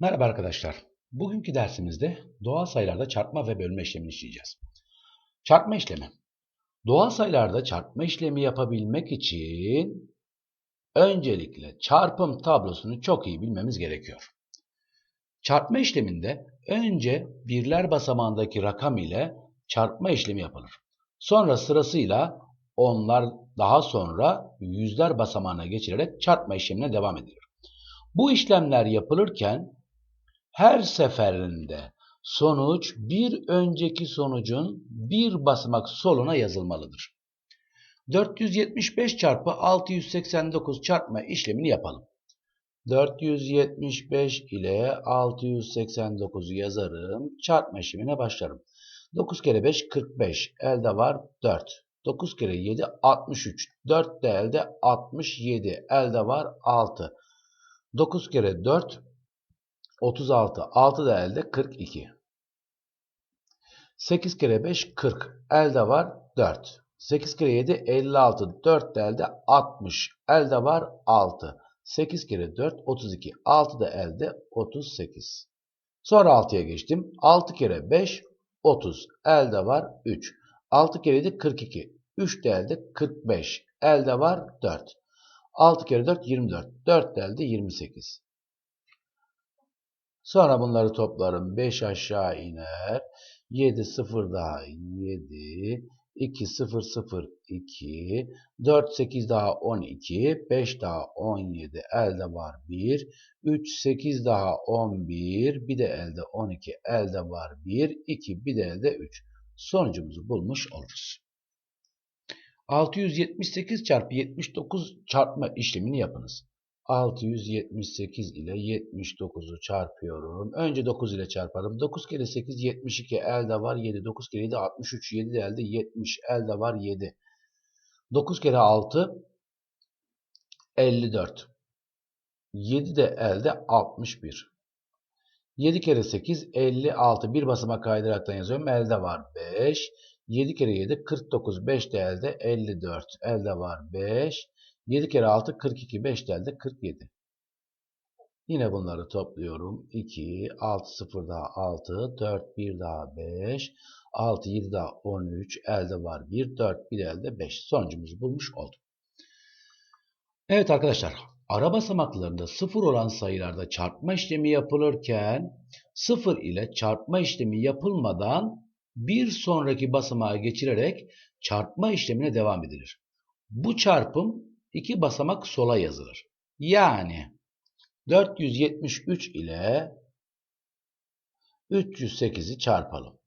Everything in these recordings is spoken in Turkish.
Merhaba arkadaşlar. Bugünkü dersimizde doğal sayılarda çarpma ve bölme işlemini işleyeceğiz. Çarpma işlemi. Doğal sayılarda çarpma işlemi yapabilmek için öncelikle çarpım tablosunu çok iyi bilmemiz gerekiyor. Çarpma işleminde önce birler basamağındaki rakam ile çarpma işlemi yapılır. Sonra sırasıyla onlar daha sonra yüzler basamağına geçilerek çarpma işlemine devam edilir. Bu işlemler yapılırken her seferinde sonuç bir önceki sonucun bir basamak soluna yazılmalıdır. 475 çarpı 689 çarpma işlemini yapalım. 475 ile 689'u yazarım. Çarpma işlemine başlarım. 9 kere 5 45. Elde var 4. 9 kere 7 63. 4 de elde 67. Elde var 6. 9 kere 4 36. 6 da elde 42. 8 kere 5 40. Elde var 4. 8 kere 7 56. 4 de elde 60. Elde var 6. 8 kere 4 32. 6 da elde 38. Sonra 6'ya geçtim. 6 kere 5 30. Elde var 3. 6 kere 7 42. 3 de elde 45. Elde var 4. 6 kere 4 24. 4 de elde 28. Sonra bunları toplarım. 5 aşağı iner. 7 0 daha 7. 2 0 0 2. 4 8 daha 12. 5 daha 17. Elde var 1. 3 8 daha 11. Bir de elde 12. Elde var 1. 2 bir de elde 3. Sonucumuzu bulmuş oluruz. 678 çarpı 79 çarpma işlemini yapınız. 678 ile 79'u çarpıyorum. Önce 9 ile çarparım. 9 kere 8 72 elde var 7. 9 kere 7 63 7 de elde 70 elde var 7. 9 kere 6 54. 7 de elde 61. 7 kere 8 56. Bir basamak kaydıraktan yazıyorum. Elde var 5. 7 kere 7 49. 5 de elde 54. Elde var 5. 7 kere 6 42. 5 de elde 47. Yine bunları topluyorum. 2, 6, 0 daha 6, 4, 1 daha 5, 6, 7 daha 13, elde var 1, 4, 1 elde 5. Sonucumuzu bulmuş olduk. Evet arkadaşlar, ara basamaklarında 0 olan sayılarda çarpma işlemi yapılırken 0 ile çarpma işlemi yapılmadan bir sonraki basamağa geçirerek çarpma işlemine devam edilir. Bu çarpım iki basamak sola yazılır. Yani 473 ile 308'i çarpalım.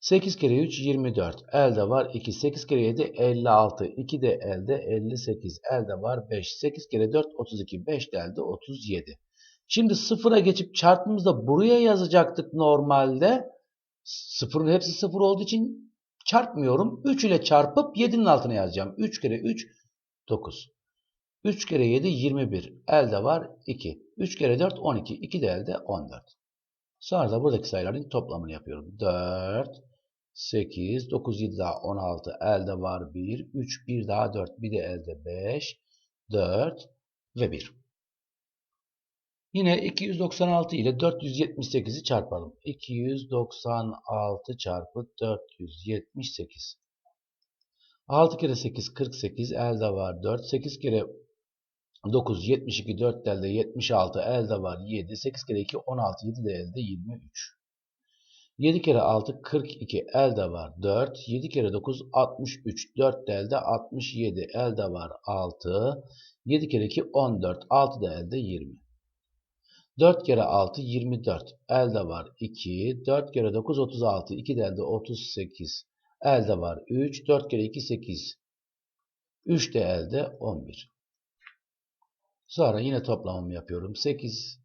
8 kere 3 24. Elde var 2. 8 kere 7 56. 2 de elde 58. Elde var 5. 8 kere 4 32. 5 de elde 37. Şimdi sıfıra geçip çarptığımızda buraya yazacaktık normalde. Sıfırın hepsi sıfır olduğu için çarpmıyorum. 3 ile çarpıp 7'nin altına yazacağım. 3 kere 3 9. 3 kere 7 21. Elde var 2. 3 kere 4 12. 2 de elde 14. Sonra da buradaki sayıların toplamını yapıyorum. 4, 8, 9, 7 daha 16. Elde var 1. 3, 1 daha 4. Bir de elde 5, 4 ve 1. Yine 296 ile 478'i çarpalım. 296 çarpı 478. 6 kere 8 48 elde var 4. 8 kere 9 72 4 elde 76 elde var 7. 8 kere 2 16 7 de elde 23. 7 kere 6 42 elde var 4. 7 kere 9 63 4 de elde 67 elde var 6. 7 kere 2 14 6 da elde 20. 4 kere 6 24 elde var 2. 4 kere 9 36 2 de elde 38 elde var 3. 4 kere 2 8 3 de elde 11. Sonra yine toplamımı yapıyorum. 8,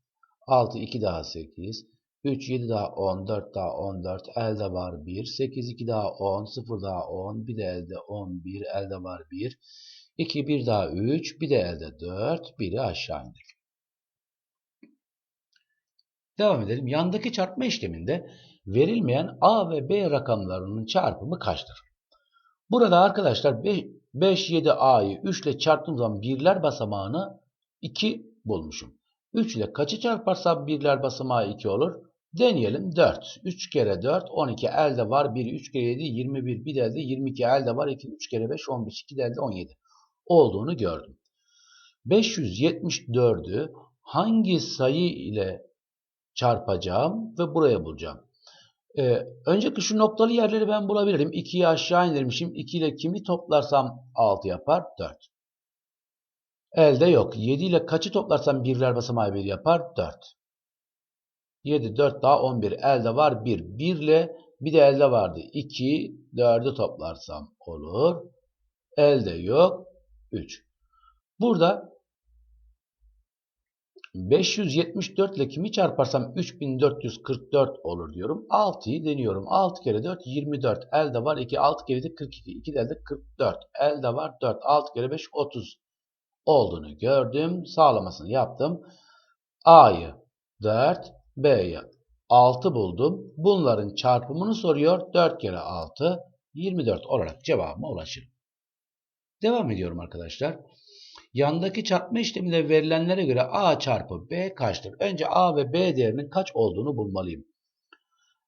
6, 2 daha 8, 3, 7 daha 10, 4 daha 14, elde var 1, 8, 2 daha 10, 0 daha 10, bir de elde 11, elde var 1, 2, 1 daha 3, bir de elde 4, 1'i aşağı indir. Devam edelim. Yandaki çarpma işleminde verilmeyen A ve B rakamlarının çarpımı kaçtır? Burada arkadaşlar 5, 7A'yı 3 ile çarptığım zaman birler basamağını 2 bulmuşum. 3 ile kaçı çarparsam birler basamağı 2 olur? Deneyelim 4. 3 kere 4 12 elde var. 1 3 kere 7 21 bir de elde 22 elde var. 2 3 kere 5 15 2 de elde 17 olduğunu gördüm. 574'ü hangi sayı ile çarpacağım ve buraya bulacağım. Ee, önceki şu noktalı yerleri ben bulabilirim. 2'yi aşağı indirmişim. 2 ile kimi toplarsam 6 yapar? 4. Elde yok. 7 ile kaçı toplarsam birler basamağı 1 yapar? 4. 7, 4 daha 11. Elde var 1. 1 ile bir de elde vardı. 2, 4'ü toplarsam olur. Elde yok. 3. Burada 574 ile kimi çarparsam 3444 olur diyorum. 6'yı deniyorum. 6 kere 4 24. Elde var 2. 6 kere 2 42. 2 de elde 44. Elde var 4. 6 kere 5 30 olduğunu gördüm. Sağlamasını yaptım. A'yı 4, B'yi 6 buldum. Bunların çarpımını soruyor. 4 kere 6 24 olarak cevabıma ulaşırım. Devam ediyorum arkadaşlar. Yandaki çarpma işleminde verilenlere göre A çarpı B kaçtır? Önce A ve B değerinin kaç olduğunu bulmalıyım.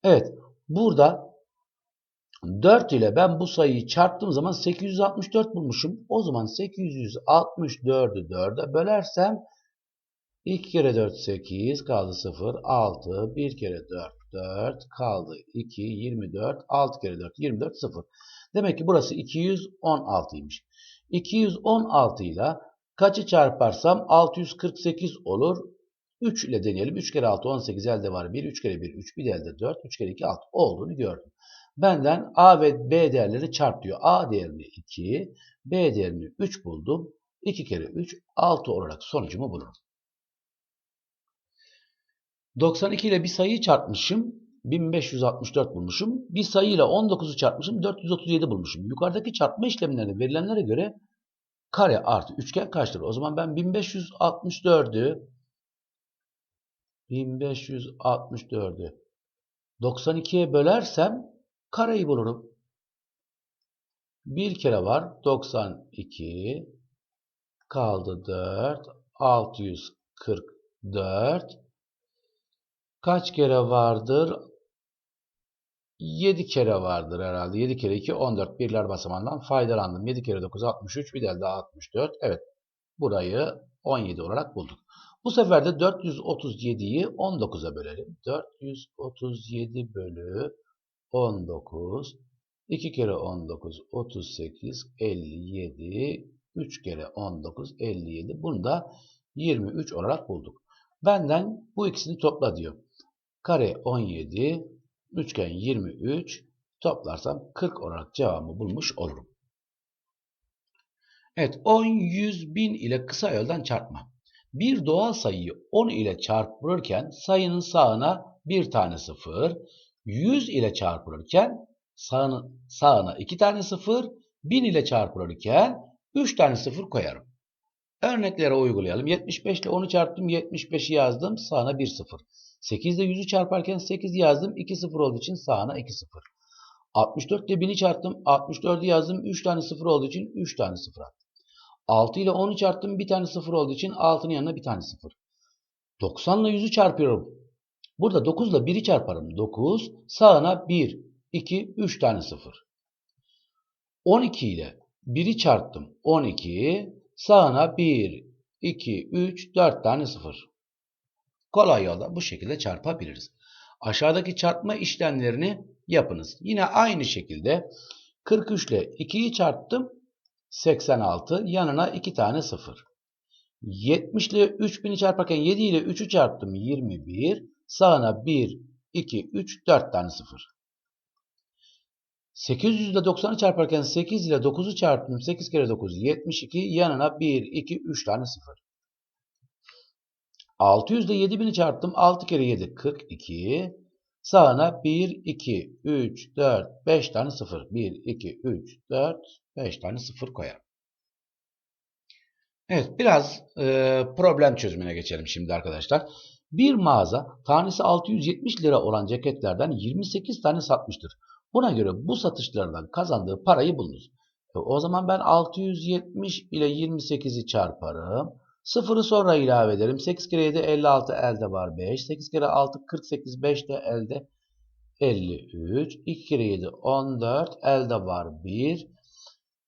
Evet. Burada 4 ile ben bu sayıyı çarptığım zaman 864 bulmuşum. O zaman 864'ü 4'e bölersem 2 kere 4 8 kaldı 0 6 1 kere 4 4 kaldı 2 24 6 kere 4 24 0. Demek ki burası 216'ymış. 216 ile kaçı çarparsam 648 olur. 3 ile deneyelim. 3 kere 6 18 elde var 1. 3 kere 1 3 bir de elde 4. 3 kere 2 6 olduğunu gördüm. Benden A ve B değerleri çarp diyor. A değerini 2, B değerini 3 buldum. 2 kere 3 6 olarak sonucumu bulurum. 92 ile bir sayıyı çarpmışım. 1564 bulmuşum. Bir sayı ile 19'u çarpmışım. 437 bulmuşum. Yukarıdaki çarpma işlemlerine verilenlere göre kare artı üçgen kaçtır? O zaman ben 1564'ü 1564'ü 92'ye bölersem kareyi bulurum. Bir kere var. 92 kaldı 4 644 kaç kere vardır? 7 kere vardır herhalde. 7 kere 2 14 birler basamağından faydalandım. 7 kere 9 63 bir de daha 64. Evet burayı 17 olarak bulduk. Bu sefer de 437'yi 19'a bölelim. 437 bölü 19 2 kere 19 38 57 3 kere 19 57 bunu da 23 olarak bulduk. Benden bu ikisini topla diyor. Kare 17 üçgen 23 toplarsam 40 olarak cevabımı bulmuş olurum. Evet 10, 100, 1000 ile kısa yoldan çarpma. Bir doğal sayıyı 10 ile çarpılırken sayının sağına bir tane sıfır, 100 ile çarpılırken sağına, sağına 2 tane sıfır, 1000 ile çarpılırken 3 tane sıfır koyarım. Örneklere uygulayalım. 75 ile 10'u çarptım. 75'i yazdım. Sağına 1 sıfır. 8 ile 100'ü çarparken 8 yazdım. 2 sıfır olduğu için sağına 2 sıfır. 64 ile 1000'i çarptım. 64'ü yazdım. 3 tane sıfır olduğu için 3 tane sıfır attım. 6 ile 10'u çarptım. Bir tane sıfır olduğu için 6'nın yanına bir tane sıfır. 90 ile 100'ü çarpıyorum. Burada 9 ile 1'i çarparım. 9 sağına 1, 2, 3 tane sıfır. 12 ile 1'i çarptım. 12 sağına 1, 2, 3, 4 tane sıfır. Kolay yolda bu şekilde çarpabiliriz. Aşağıdaki çarpma işlemlerini yapınız. Yine aynı şekilde 43 ile 2'yi çarptım. 86 yanına 2 tane 0. 70 ile 3000'i çarparken 7 ile 3'ü çarptım 21. Sağına 1, 2, 3, 4 tane 0. 800 ile 90'ı çarparken 8 ile 9'u çarptım. 8 kere 9 72. Yanına 1, 2, 3 tane 0. 600 ile 7000'i çarptım. 6 kere 7 42. Sağına 1, 2, 3, 4, 5 tane 0. 1, 2, 3, 4, 5 tane 0 koyarım. Evet biraz e, problem çözümüne geçelim şimdi arkadaşlar. Bir mağaza tanesi 670 lira olan ceketlerden 28 tane satmıştır. Buna göre bu satışlardan kazandığı parayı bulunuz. E, o zaman ben 670 ile 28'i çarparım. Sıfırı sonra ilave ederim. 8 kere 7 56 elde var 5. 8 kere 6 48 5 de elde 53. 2 kere 7 14 elde var 1.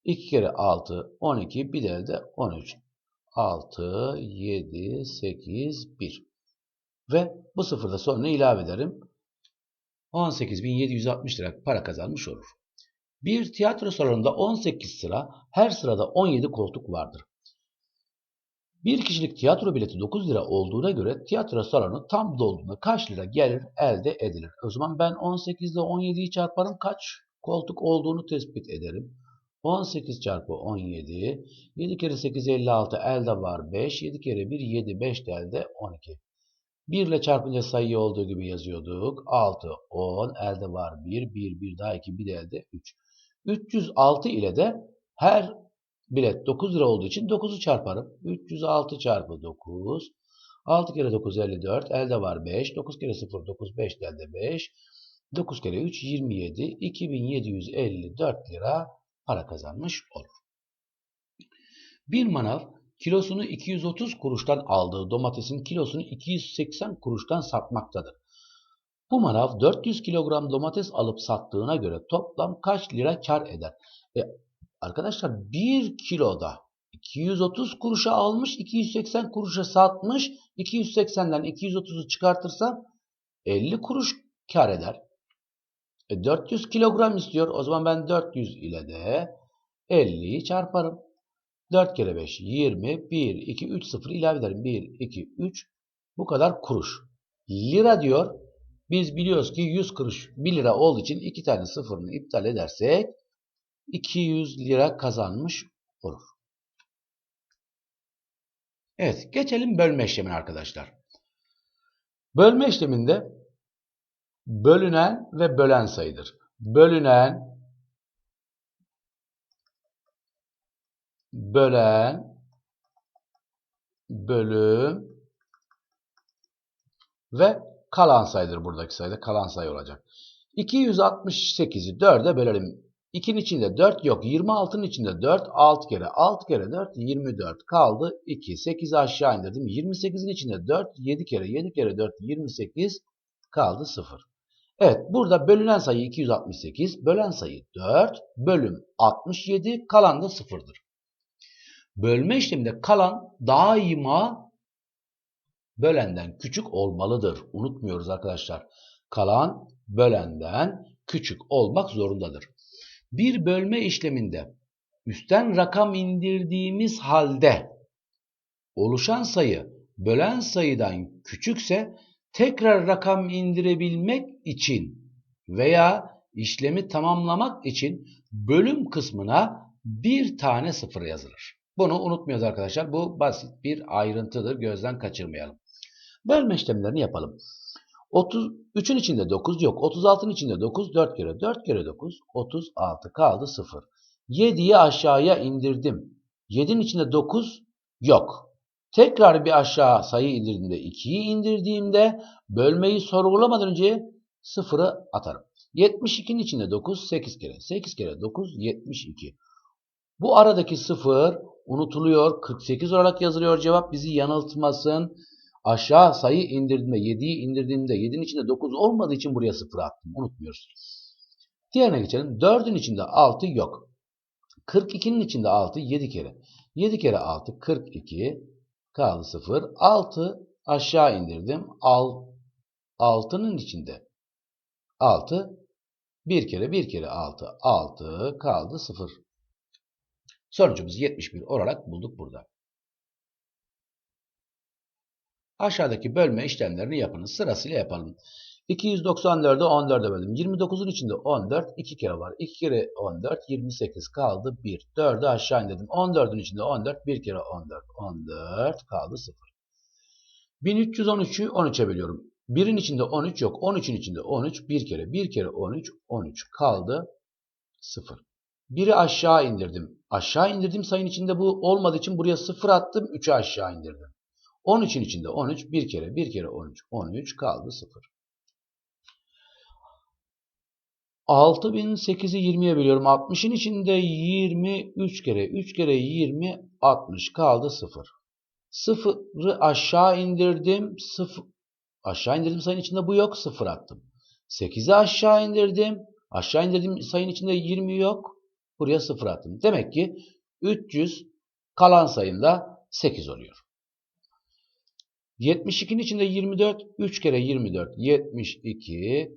2 kere 6 12 bir de elde 13. 6 7 8 1. Ve bu sıfırda sonra ilave ederim. 18.760 lira para kazanmış olur. Bir tiyatro salonunda 18 sıra, her sırada 17 koltuk vardır. Bir kişilik tiyatro bileti 9 lira olduğuna göre tiyatro salonu tam dolduğunda kaç lira gelir elde edilir? O zaman ben 18 ile 17'yi çarparım kaç koltuk olduğunu tespit ederim. 18 çarpı 17, 7 kere 8 56 elde var 5, 7 kere 1 7, 5 de elde 12. 1 ile çarpınca sayı olduğu gibi yazıyorduk. 6, 10, elde var 1, 1, 1 daha 2, 1 de elde 3. 306 ile de her bilet 9 lira olduğu için 9'u çarparım. 306 çarpı 9. 6 kere 9 54. Elde var 5. 9 kere 0 9 5 de elde 5. 9 kere 3 27. 2754 lira para kazanmış olur. Bir manav kilosunu 230 kuruştan aldığı domatesin kilosunu 280 kuruştan satmaktadır. Bu manav 400 kilogram domates alıp sattığına göre toplam kaç lira kar eder? E, arkadaşlar 1 kiloda 230 kuruşa almış, 280 kuruşa satmış. 280'den 230'u çıkartırsam 50 kuruş kar eder. E, 400 kilogram istiyor. O zaman ben 400 ile de 50'yi çarparım. 4 kere 5 20. 1, 2, 3 0 ilave ederim. 1, 2, 3. Bu kadar kuruş. Lira diyor. Biz biliyoruz ki 100 kuruş 1 lira olduğu için 2 tane sıfırını iptal edersek 200 lira kazanmış olur. Evet geçelim bölme işlemine arkadaşlar. Bölme işleminde bölünen ve bölen sayıdır. Bölünen, bölen, bölüm ve kalan sayıdır buradaki sayıda. Kalan sayı olacak. 268'i 4'e bölelim. 2'nin içinde 4 yok. 26'nın içinde 4. 6 kere 6 kere 4 24 kaldı. 2. 8'i aşağı indirdim. 28'in içinde 4. 7 kere 7 kere 4 28 kaldı 0. Evet burada bölünen sayı 268. Bölen sayı 4. Bölüm 67. Kalan da 0'dır. Bölme işleminde kalan daima bölenden küçük olmalıdır. Unutmuyoruz arkadaşlar. Kalan bölenden küçük olmak zorundadır. Bir bölme işleminde üstten rakam indirdiğimiz halde oluşan sayı bölen sayıdan küçükse tekrar rakam indirebilmek için veya işlemi tamamlamak için bölüm kısmına bir tane sıfır yazılır. Bunu unutmuyoruz arkadaşlar. Bu basit bir ayrıntıdır. Gözden kaçırmayalım. Bölme işlemlerini yapalım. 33'ün içinde 9 yok. 36'nın içinde 9 4 kere 4 kere 9 36 kaldı 0. 7'yi aşağıya indirdim. 7'nin içinde 9 yok. Tekrar bir aşağı sayı indirdiğimde 2'yi indirdiğimde bölmeyi sorgulamadan önce 0'ı atarım. 72'nin içinde 9 8 kere. 8 kere 9 72. Bu aradaki 0 unutuluyor. 48 olarak yazılıyor. Cevap bizi yanıltmasın. Aşağı sayı indirdiğimde 7'yi indirdiğimde 7'nin içinde 9 olmadığı için buraya 0 attım. Unutmuyoruz. Diğerine geçelim. 4'ün içinde 6 yok. 42'nin içinde 6 7 kere. 7 kere 6 42 kaldı 0. 6 aşağı indirdim. 6'nın içinde 6 1 kere 1 kere 6 6 kaldı 0. Sonucumuzu 71 olarak bulduk burada. Aşağıdaki bölme işlemlerini yapınız. Sırasıyla yapalım. 294'ü 14'e böldüm. 29'un içinde 14 2 kere var. 2 kere 14 28 kaldı 1. 4'ü aşağı indirdim. 14'ün içinde 14 1 kere 14 14 kaldı 0. 1313'ü 13'e bölüyorum. 1'in içinde 13 yok. 13'ün içinde 13 1 kere 1 kere 13 13 kaldı 0. 1'i aşağı indirdim. Aşağı indirdiğim sayının içinde bu olmadığı için buraya 0 attım. 3'ü aşağı indirdim. 13'ün içinde 13 bir kere 1 kere 13 13 kaldı 0. 6008'i 20'ye bölüyorum. 60'ın içinde 20 3 kere 3 kere 20 60 kaldı 0. Sıfırı aşağı indirdim. Sıfır, aşağı indirdim sayının içinde bu yok. Sıfır attım. 8'i aşağı indirdim. Aşağı indirdim sayının içinde 20 yok. Buraya sıfır attım. Demek ki 300 kalan sayımda 8 oluyor. 72'nin içinde 24. 3 kere 24. 72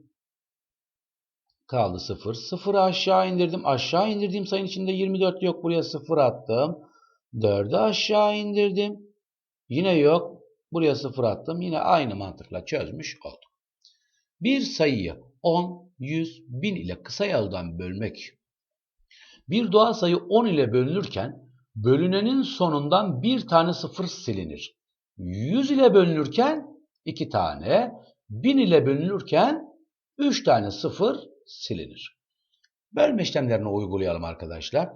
kaldı 0. 0'ı aşağı indirdim. Aşağı indirdiğim sayının içinde 24 yok. Buraya 0 attım. 4'ü aşağı indirdim. Yine yok. Buraya 0 attım. Yine aynı mantıkla çözmüş oldum. Bir sayıyı 10, 100, 1000 ile kısa yoldan bölmek. Bir doğal sayı 10 ile bölünürken bölünenin sonundan bir tane sıfır silinir. 100 ile bölünürken 2 tane, 1000 ile bölünürken 3 tane sıfır silinir. Bölme işlemlerini uygulayalım arkadaşlar.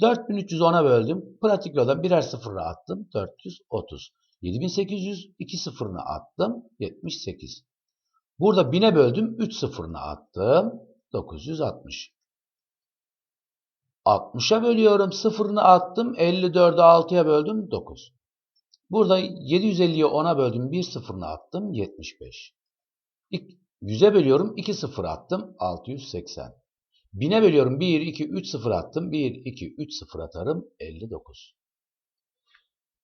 4310'a böldüm. Pratik yoldan birer sıfırla attım. 430. 7800 2 sıfırını attım. 78. Burada 1000'e böldüm. 3 sıfırını attım. 960. 60'a bölüyorum. Sıfırını attım. 54'ü 6'ya böldüm. 9. Burada 750'yi 10'a böldüm. 1 sıfırını attım. 75. 100'e bölüyorum. 2 sıfır attım. 680. 1000'e bölüyorum. 1, 2, 3 sıfır attım. 1, 2, 3 sıfır atarım. 59.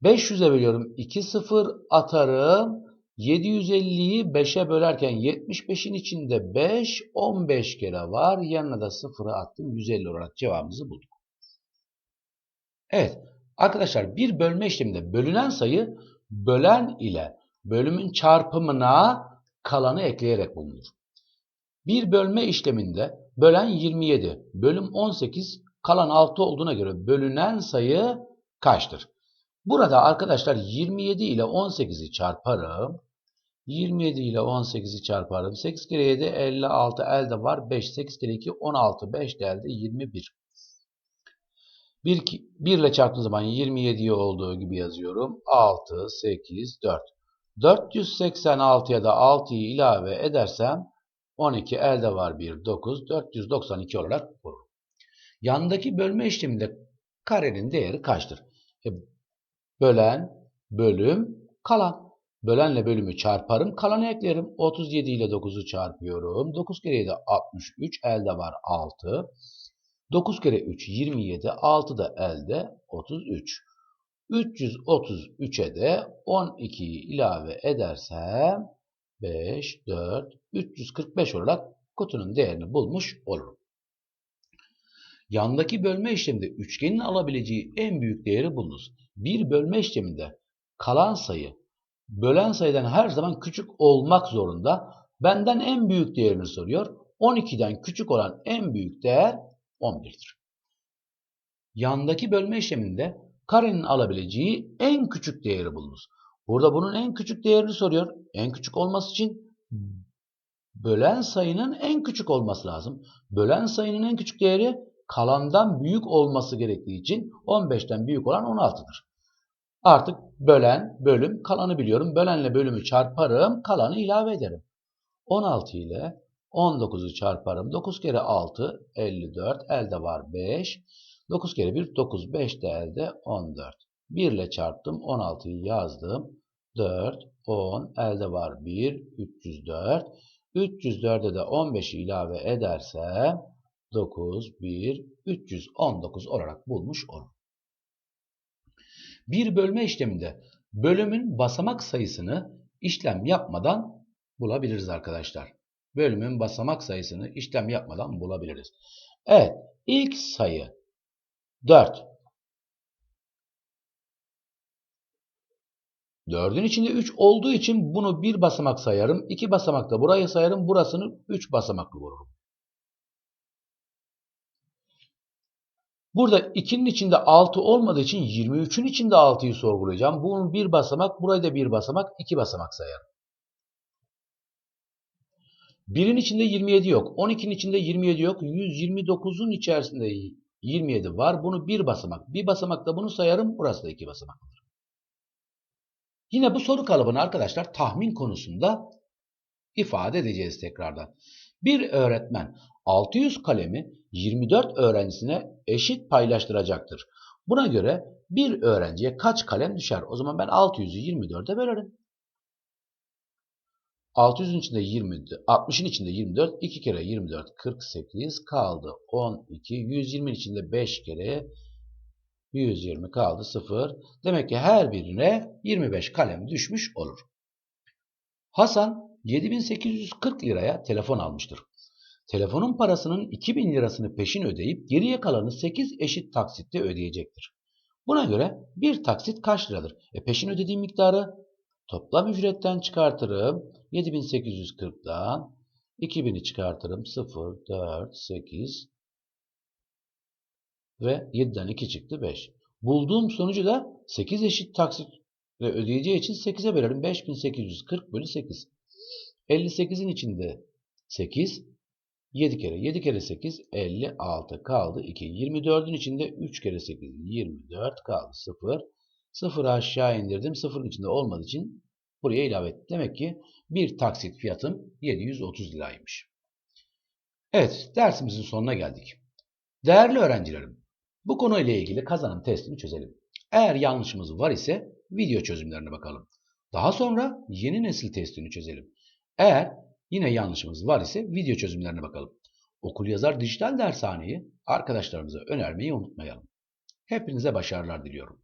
500'e bölüyorum. 2 sıfır atarım. 750'yi 5'e bölerken 75'in içinde 5, 15 kere var. Yanına da sıfırı attım. 150 olarak cevabımızı bulduk. Evet. Arkadaşlar bir bölme işleminde bölünen sayı bölen ile bölümün çarpımına kalanı ekleyerek bulunur. Bir bölme işleminde bölen 27, bölüm 18, kalan 6 olduğuna göre bölünen sayı kaçtır? Burada arkadaşlar 27 ile 18'i çarparım. 27 ile 18'i çarparım. 8 kere 7 56 elde var. 5 8 kere 2 16 5 de elde 21. 1, 1 ile çarptığım zaman 27'yi olduğu gibi yazıyorum. 6 8 4. 486'ya da 6'yı ilave edersem 12 elde var 1 9 492 olarak bulur. Yandaki bölme işleminde karenin değeri kaçtır? E, bölen, bölüm, kalan. Bölenle bölümü çarparım. Kalanı eklerim. 37 ile 9'u çarpıyorum. 9 kere 7 63. Elde var 6. 9 kere 3 27. 6 da elde 33. 333'e de 12'yi ilave edersem 5, 4, 345 olarak kutunun değerini bulmuş olurum. Yandaki bölme işleminde üçgenin alabileceği en büyük değeri bulunuz. Bir bölme işleminde kalan sayı bölen sayıdan her zaman küçük olmak zorunda. Benden en büyük değerini soruyor. 12'den küçük olan en büyük değer 11'dir. Yandaki bölme işleminde karenin alabileceği en küçük değeri bulunuz. Burada bunun en küçük değerini soruyor. En küçük olması için bölen sayının en küçük olması lazım. Bölen sayının en küçük değeri kalandan büyük olması gerektiği için 15'ten büyük olan 16'dır. Artık bölen, bölüm, kalanı biliyorum. Bölenle bölümü çarparım, kalanı ilave ederim. 16 ile 19'u çarparım. 9 kere 6, 54. Elde var 5. 9 kere 1, 9. 5 de elde 14. 1 ile çarptım. 16'yı yazdım. 4, 10. Elde var 1, 304. 304'e de 15'i ilave edersem 9, 1, 319 olarak bulmuş olurum. Bir bölme işleminde bölümün basamak sayısını işlem yapmadan bulabiliriz arkadaşlar. Bölümün basamak sayısını işlem yapmadan bulabiliriz. Evet, ilk sayı 4. 4'ün içinde 3 olduğu için bunu bir basamak sayarım. 2 basamakta burayı sayarım. Burasını 3 basamaklı vururum. Burada 2'nin içinde 6 olmadığı için 23'ün içinde 6'yı sorgulayacağım. Bunun bir basamak, burayı da bir basamak, iki basamak sayarım. 1'in içinde 27 yok. 12'nin içinde 27 yok. 129'un içerisinde 27 var. Bunu bir basamak. Bir basamakta bunu sayarım. Burası da iki basamaklıdır. Yine bu soru kalıbını arkadaşlar tahmin konusunda ifade edeceğiz tekrardan. Bir öğretmen 600 kalemi 24 öğrencisine eşit paylaştıracaktır. Buna göre bir öğrenciye kaç kalem düşer? O zaman ben 600'ü 24'e bölerim. 600'ün içinde 20, 60'ın içinde 24, 2 kere 24, 48 kaldı. 12, 120'nin içinde 5 kere 120 kaldı 0. Demek ki her birine 25 kalem düşmüş olur. Hasan 7840 liraya telefon almıştır. Telefonun parasının 2000 lirasını peşin ödeyip geriye kalanı 8 eşit taksitte ödeyecektir. Buna göre bir taksit kaç liradır? E peşin ödediğim miktarı toplam ücretten çıkartırım. 7840'dan 2000'i çıkartırım. 0, 4, 8 ve 7'den 2 çıktı 5. Bulduğum sonucu da 8 eşit taksitle ödeyeceği için 8'e bölerim. 5840 bölü 8. 58'in içinde 8, 7 kere 7 kere 8 56 kaldı 2. 24'ün içinde 3 kere 8 24 kaldı 0. 0'ı aşağı indirdim. 0'ın içinde olmadığı için buraya ilave ettim. Demek ki bir taksit fiyatım 730 liraymış. Evet dersimizin sonuna geldik. Değerli öğrencilerim bu konuyla ilgili kazanım testini çözelim. Eğer yanlışımız var ise video çözümlerine bakalım. Daha sonra yeni nesil testini çözelim. Eğer yine yanlışımız var ise video çözümlerine bakalım. Okul yazar dijital dershaneyi arkadaşlarımıza önermeyi unutmayalım. Hepinize başarılar diliyorum.